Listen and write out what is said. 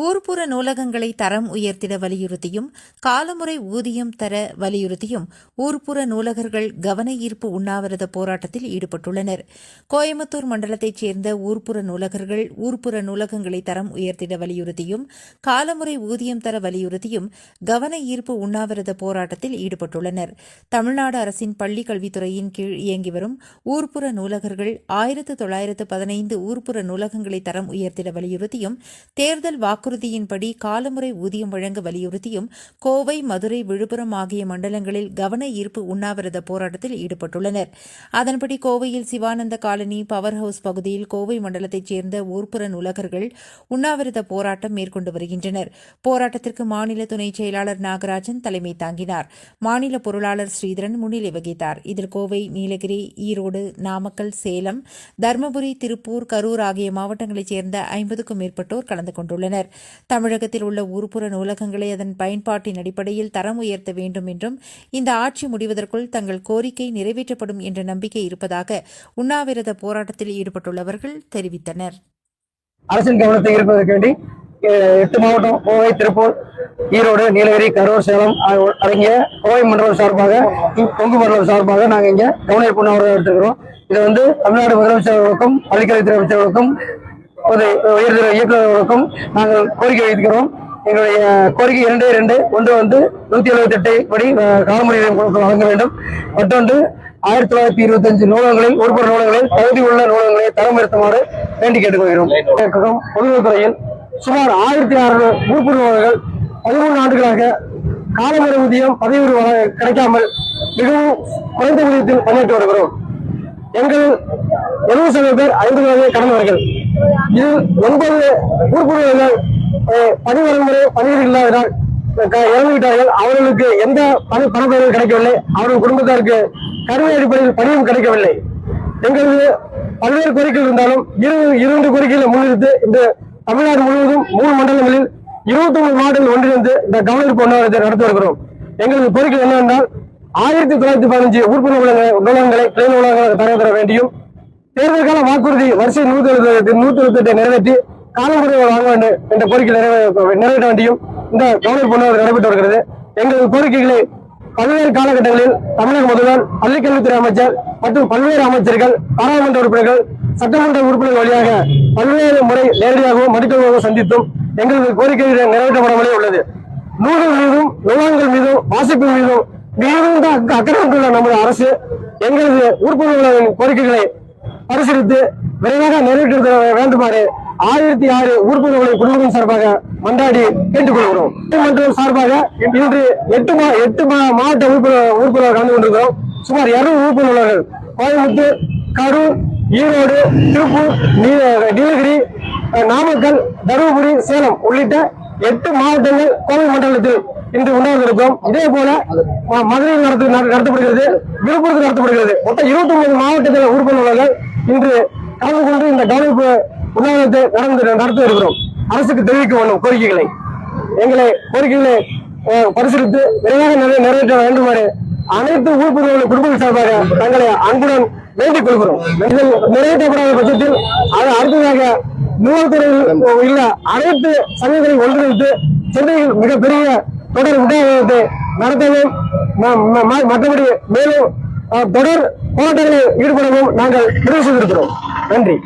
ஊர்ப்புற நூலகங்களை தரம் உயர்த்திட வலியுறுத்தியும் காலமுறை ஊதியம் தர வலியுறுத்தியும் ஊர்ப்புற நூலகர்கள் கவன ஈர்ப்பு உண்ணாவிரத போராட்டத்தில் ஈடுபட்டுள்ளனர். கோயம்புத்தூர் மண்டலத்தைச் சேர்ந்த ஊர்ப்புற நூலகர்கள் ஊர்ப்புற நூலகங்களை தரம் உயர்த்திட வலியுறுத்தியும் காலமுறை ஊதியம் தர வலியுறுத்தியும் கவன ஈர்ப்பு உண்ணாவிரத போராட்டத்தில் ஈடுபட்டுள்ளனர். தமிழ்நாடு அரசின் பள்ளிக் கல்வித்துறையின் கீழ் இயங்கி வரும் ஊர்ப்புற நூலகர்கள் ஆயிரத்து தொள்ளாயிரத்து பதினைந்து ஊர்ப்புற நூலகங்களை தரம் உயர்த்திட வலியுறுத்தியும் தேர்தல் வாக்கு வாக்குறுதியின்படி காலமுறை ஊதியம் வழங்க வலியுறுத்தியும் கோவை மதுரை விழுப்புரம் ஆகிய மண்டலங்களில் கவன ஈர்ப்பு உண்ணாவிரத போராட்டத்தில் ஈடுபட்டுள்ளனர். அதன்படி கோவையில் சிவானந்த காலனி பவர் ஹவுஸ் பகுதியில் கோவை மண்டலத்தைச் சேர்ந்த ஊர்ப்புற நூலகர்கள் உண்ணாவிரத போராட்டம் மேற்கொண்டு வருகின்றனர். போராட்டத்திற்கு மாநில துணைச் செயலாளர் நாகராஜன் தலைமை தாங்கினார். மாநில பொருளாளர் ஸ்ரீதரன் முன்னிலை வகித்தார். இதில் கோவை நீலகிரி ஈரோடு நாமக்கல் சேலம் தருமபுரி திருப்பூர் கரூர் ஆகிய மாவட்டங்களைச் சேர்ந்த ஐம்பதுக்கும் மேற்பட்டோர் கலந்து கொண்டுள்ளனர். தமிழகத்தில் உள்ள உருப்புற நூலகங்களை அதன் பயன்பாட்டின் அடிப்படையில் தரம் உயர்த்த வேண்டும் என்றும் இந்த ஆட்சி முடிவதற்குள் தங்கள் கோரிக்கை நிறைவேற்றப்படும் என்ற நம்பிக்கை இருப்பதாக உண்ணாவிரத போராட்டத்தில் ஈடுபட்டுள்ளவர்கள் தெரிவித்தனர். அரசின் கவனத்தை ஈர்ப்பதற்கு வேண்டி எட்டு மாவட்டம் கோவை திருப்பூர் ஈரோடு நீலகிரி கரூர் சேலம் அடங்கிய கோவை மண்டலம் சார்பாக கொங்கு மண்டலம் சார்பாக நாங்கள் இங்கே கவனஈர்ப்பு நபர்கள் எடுத்துக்கிறோம். இதை வந்து தமிழ்நாடு முதலமைச்சர்களுக்கும் பள்ளிக்கல்வித்துறை அமைச்சர்களுக்கும் ஒரு உயர்திரு இயக்குநர்களுக்கும் நாங்கள் கோரிக்கை வைக்கிறோம் எங்களுடைய கோரிக்கை இரண்டு இரண்டு ஒன்று வந்து நூத்தி எழுபத்தி எட்டு படி காலமுறை வழங்க வேண்டும். மற்றொன்று ஆயிரத்தி தொள்ளாயிரத்தி இருபத்தி அஞ்சு நூலகங்களில் உறுப்பு நூலகங்களில் தகுதி உள்ள நூலகங்களை தரம் உயர்த்துமாறு வேண்டி கேட்டுக்கொள்கிறோம். பொதுத்துறையில் சுமார் ஆயிரத்தி அறுநூறு உறுப்பு நூலகங்கள் பதிமூணு ஆண்டுகளாக காலமுறை ஊதியம் பதவி உருவாக கிடைக்காமல் மிகவும் குறைந்த ஊதியத்தில் பணியாற்றி வருகிறோம். எங்கள் எழுபது சதவீத பேர் ஐந்து வயதை கடந்தவர்கள். இதில் ஒன்பது உறுப்பினர்கள் அஹ், பணி வழிமுறை பணியில் இல்லாததால் இறந்துவிட்டார்கள் அவர்களுக்கு எந்த பணி பணப்பயனும் கிடைக்கவில்லை அவர்கள் குடும்பத்தாருக்கு கருணை அடிப்படையில் பணியும் கிடைக்கவில்லை எங்களது பல்வேறு கோரிக்கைகள் இருந்தாலும் இரு இரண்டு கோரிக்கைகளை முன்னிறுத்து இந்த தமிழ்நாடு முழுவதும் மூணு மண்டலங்களில் இருபத்தி ஒன்பது மாவட்டங்கள் ஒன்றிணைந்து இந்த கவனிப்பு ஒன்றாவது நடத்தி வருகிறோம் எங்களது கோரிக்கை என்னவென்றால் ஆயிரத்தி தொள்ளாயிரத்தி பதினஞ்சு உறுப்பினர் நூலகங்களை கிளை நூலகங்களாக தர வேண்டியும் தேர்தல் வாக்குறுதி வரிசை நூத்தி எழுபத்தி நூத்தி எழுபத்தி நிறைவேற்றி காலமுறை வாங்க வேண்டும் என்ற கோரிக்கை நிறைவே- நிறைவேற்ற வேண்டியும் இந்த கவனிப்பு பொண்ணு நடைபெற்று வருகிறது. எங்களது கோரிக்கைகளை பல்வேறு காலகட்டங்களில் தமிழக முதல்வர் பள்ளிக்கல்வித்துறை அமைச்சர் மற்றும் பல்வேறு அமைச்சர்கள் பாராளுமன்ற உறுப்பினர்கள் சட்டமன்ற உறுப்பினர்கள் வழியாக பல்வேறு முறை நேரடியாகவும் மருத்துவமாகவும் சந்தித்தும் எங்களது கோரிக்கைகள் நிறைவேற்றப்படாமலே உள்ளது. நூல்கள் மீதும் நூலகங்கள் மீதும் வாசிப்பு மீதும் மிகுந்த அக்கறை கொண்டுள்ள நமது அரசு எங்களது உறுப்பினர்களின் கோரிக்கைகளை பரிசீலித்து விரைவாக நிறைவேற்ற வேண்டுமாறு ஆயிரத்தி ஆறு உறுப்பினர்களை குடும்பத்தின் சார்பாக மன்றாடி கேட்டுக்கொள்கிறோம். மன்றம் சார்பாக இன்று எட்டு மா எட்டு மா- மாவட்ட உறுப்பினர் உறுப்பினர் கலந்து கொண்டிருக்கிறோம். சுமார் இருநூறு உறுப்பினர்கள். கோயம்புத்தூர் கரூர் ஈரோடு திருப்பூர் நீ- நீலகிரி நாமக்கல் தருமபுரி சேலம் உள்ளிட்ட எட்டு மாவட்டங்கள் கோவை மண்டலத்தில் இன்று உண்டாக இருக்கும் இதே போல மதுரையில் நடத்து நட- நடத்தப்படுகிறது விழுப்புரத்தில் நடத்தப்படுகிறது. மொத்தம் இருபத்தி ஒன்பது மாவட்டத்தில் உறுப்பினர்கள் இன்று கலந்து கொண்டு இந்த கவனிப்பு உண்ணாவிரத்தை நடந்து நடத்தி வருகிறோம். அரசுக்கு தெரிவிக்க வேண்டும் கோரிக்கைகளை. எங்களை கோரிக்கைகளை பரிசீலித்து விரைவாக நிறைவேற்ற வேண்டுமாறு அனைத்து உறுப்பினர்கள் குடும்பங்கள் சார்பாக தங்களை அன்புடன் வேண்டிக் கொள்கிறோம். இதில் நிறைவேற்றப்படாத பட்சத்தில் அது அடுத்ததாக நூல்துறையில் உள்ள அனைத்து சங்கங்களை ஒன்றிணைத்து சென்னையில் மிகப்பெரிய தொடர் உண்ணாவிரதத்தை நடத்தவும் ம- ம- மற்றபடி மேலும் தொடர் போராட்டங்களில் ஈடுபடவும் நாங்கள் முடிவு செய்திருக்கிறோம். நன்றி.